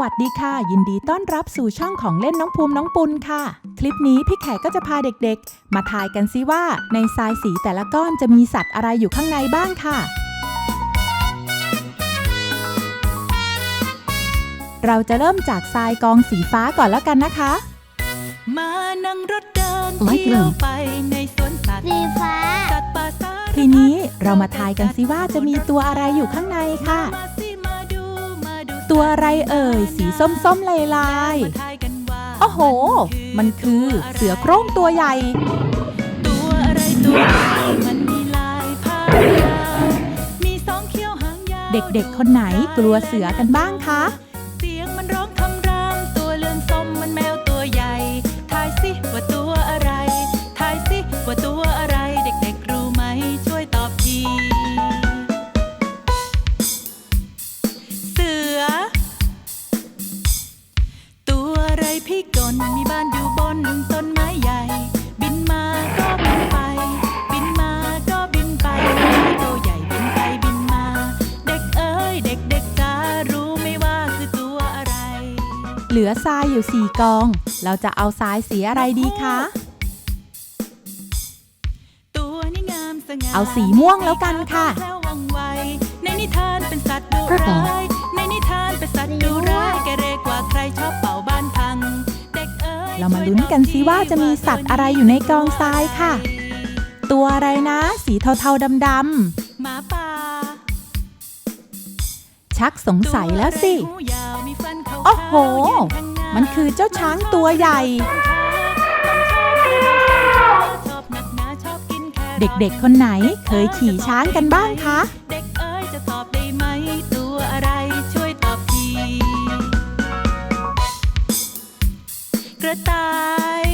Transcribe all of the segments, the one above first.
วัสดีค่ะ ยินดีต้อนรับสู่ช่องของเล่นน้องภูมิน้องปุณค่ะ คลิปนี้พี่แขกก็จะพาเด็กๆ มาทายกันซิว่าในทรายสีแต่ละก้อนจะมีสัตว์อะไรอยู่ข้างในบ้างค่ะ เราจะเริ่มจากทรายกองสีฟ้าก่อนแล้วกันนะคะ มานั่งรถเดิน Light เที่ยว blue ไปในสวนสัตว์สีฟ้าสัตว์ป่าสารทีนี้เรามาทายกันซิว่าจะมีตัวอะไรอยู่ข้างในค่ะ ตัวอะไรเอ่ย สีส้มๆลายลายมาทายกันว่าๆโอ้โห มันคือเสือโคร่งตัวใหญ่ ตัวอะไรตัวใหญ่มันมีลายผ้ายาวมีสองเขี้ยวหางยาว เด็กๆ คนไหนกลัวเสือกันบ้างคะ ตัวอะไรพี่กลมีบ้านอยู่บนต้นไม้ใหญ่ บินมาก็บินไป บินมาก็บินไปตัวใหญ่บินไปบินมา เด็กเอ้ยเด็กเด็กๆจ้ารู้ไหมว่าคือตัวอะไร เหลือทรายอยู่สี่กอง เราจะเอาทรายสีอะไรดีคะ ตัวนี้งามสง่าเอาสีม่วงแล้วกันค่ะแคล้วว่องไวในนิทานเป็นสัตว์ดุร้าย เอ้ยเรามาลุ้นกันซิว่าจะมีสัตว์อะไรอยู่ในกองทรายค่ะ ตัวอะไรนะ สีเทาๆดำหมาป่าๆชักสงสัยแล้วสิตัวอะไรหูยาวมีฟันขาวๆโอ้โหยืนข้างหามันคือเจ้าช้างตัวใหญ่ชอบนักหนาชอบกินแครอทเด็กๆคนไหนเคยขี่ช้างกันบ้างคะ ระต่าย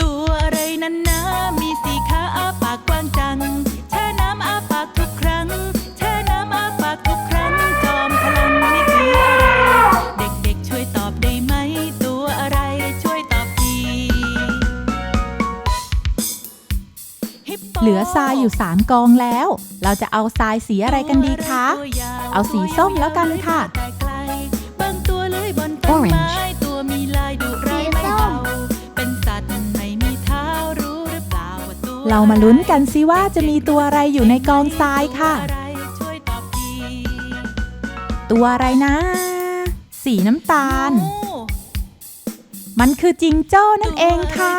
ตัวอะไรนั้นนะมีสีขาอ้าปากกว้างจัง แช่น้ำอ้าปากทุกครั้ง แช่น้ำอ้าปากทุกครั้ง จอมพลังนี่คืออะไร เด็กๆช่วยตอบได้ไหม ตัวอะไรช่วยตอบทีฮิปโปเหลือทรายอยู่สามกองแล้ว เราจะเอาทรายสีอะไรกันดีคะเอาสีส้มแล้วกันค่ะบางตัวเลื้อยบนต้นไม้ Orange ตัวมี เรามาลุ้นกันซิว่าจะมีตัวอะไรอยู่ในกองทรายค่ะ ตัวอะไรช่วยตอบทีตัวอะไรนะ สีน้ำตาลโอ้มันคือจิงโจ้นั่นเองค่ะ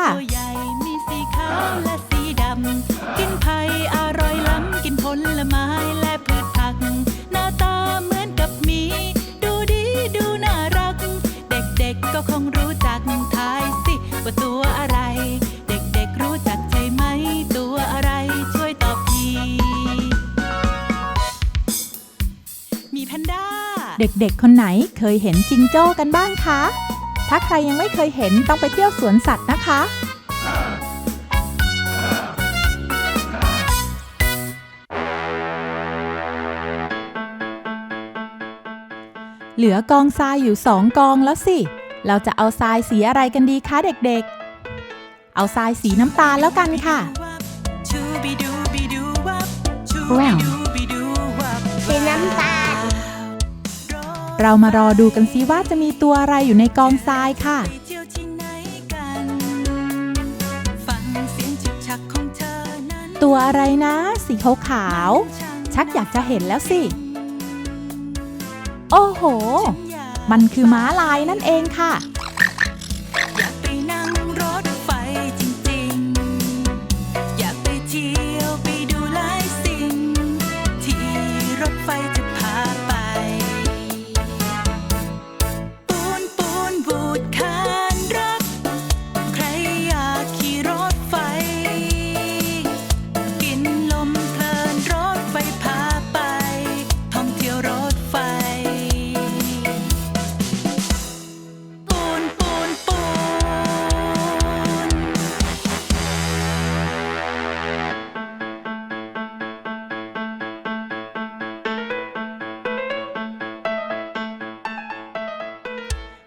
เด็กๆ คนไหนเคยเห็นจิงโจ้กันบ้างคะ ถ้าใครยังไม่เคยเห็นต้องไปเที่ยวสวนสัตว์นะคะ เหลือกองทรายอยู่สองกองแล้วสิ เราจะเอาทรายสีอะไรกันดีคะเด็กๆ เอาทรายสีน้ำตาลแล้วกันค่ะ Brown เรามารอดูกันซิว่าจะมีตัวอะไรอยู่ในกองทรายค่ะ ตัวอะไรนะ สีขาวขาว ชักอยากจะเห็นแล้วสิ โอ้โห มันคือม้าลายนั่นเองค่ะ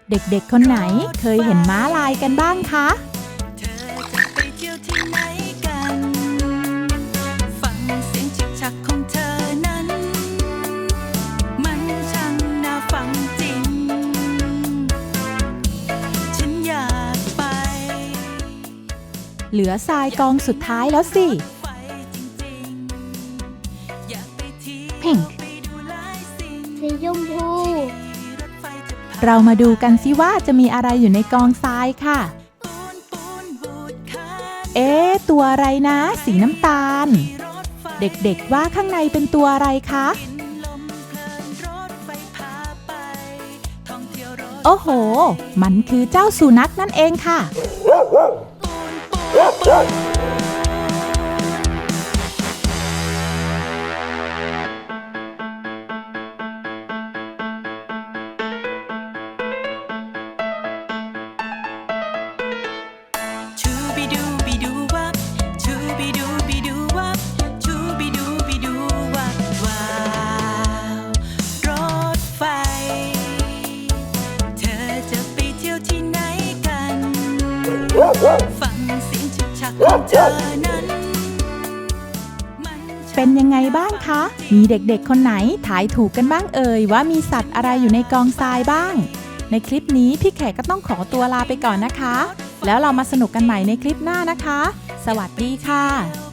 เด็กๆ คนไหนเคยเห็นม้าลายกันบ้างคะ เหลือทรายกองสุดท้ายแล้วสิ Pink สีชมพู เรามาดูกันสิว่าจะมีอะไรอยู่ในกองทรายค่ะ เอ๊ะตัวอะไรนะ สีน้ำตาล เด็กๆว่าข้างในเป็นตัวอะไรคะ โอ้โห มันคือเจ้าสุนัขนั่นเองค่ะ ฟังเสียงชุกชักของเธอนั้น เป็นยังไงบ้างคะ มีเด็กๆ คนไหนถ่ายถูกกันบ้างเอ่ยว่ามีสัตว์อะไรอยู่ในกองทรายบ้าง ในคลิปนี้พี่แขกก็ต้องขอตัวลาไปก่อนนะคะ แล้วเรามาสนุกกันใหม่ในคลิปหน้านะคะ สวัสดีค่ะ